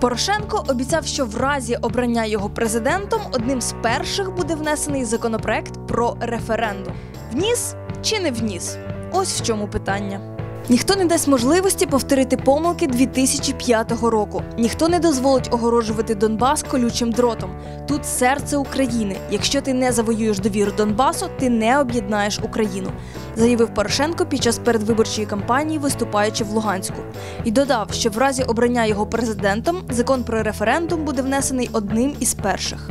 Порошенко обіцяв, що в разі обрання його президентом одним з перших буде внесений законопроект про референдум. Вніс чи не вніс? Ось в чому питання. Ніхто не дасть можливості повторити помилки 2005 року. Ніхто не дозволить огорожувати Донбас колючим дротом. Тут серце України. Якщо ти не завоюєш довіру Донбасу, ти не об'єднаєш Україну, заявив Порошенко під час передвиборчої кампанії, виступаючи в Луганську, і додав, що в разі обрання його президентом закон про референдум буде внесений одним із перших.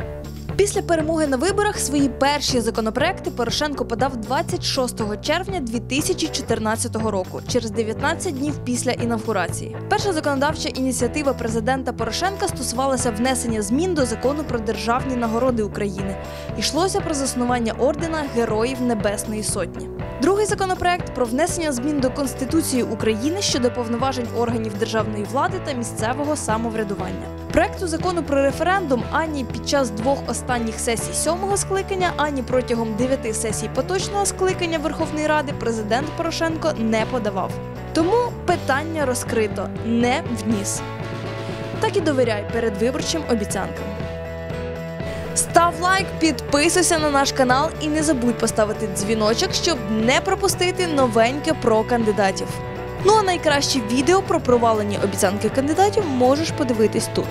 Після перемоги на виборах свої перші законопроекти Порошенко подав 26 червня 2014 року, через 19 днів після інавгурації. Перша законодавча ініціатива президента Порошенка стосувалася внесення змін до закону про державні нагороди України. Йшлося про заснування ордена Героїв Небесної Сотні. Другий законопроект про внесення змін до Конституції України щодо повноважень органів державної влади та місцевого самоврядування. Проекту закону про референдум ані під час двох останніх сесій сьомого скликання, ані протягом дев'яти сесій поточного скликання Верховної Ради президент Порошенко не подавав. Тому питання розкрито не вніс. Так і довіряй передвиборчим обіцянкам. Став лайк, підписуйся на наш канал і не забудь поставити дзвіночок, щоб не пропустити новеньке про кандидатів. Ну а найкраще відео про провалені обіцянки кандидатів можеш подивитись тут.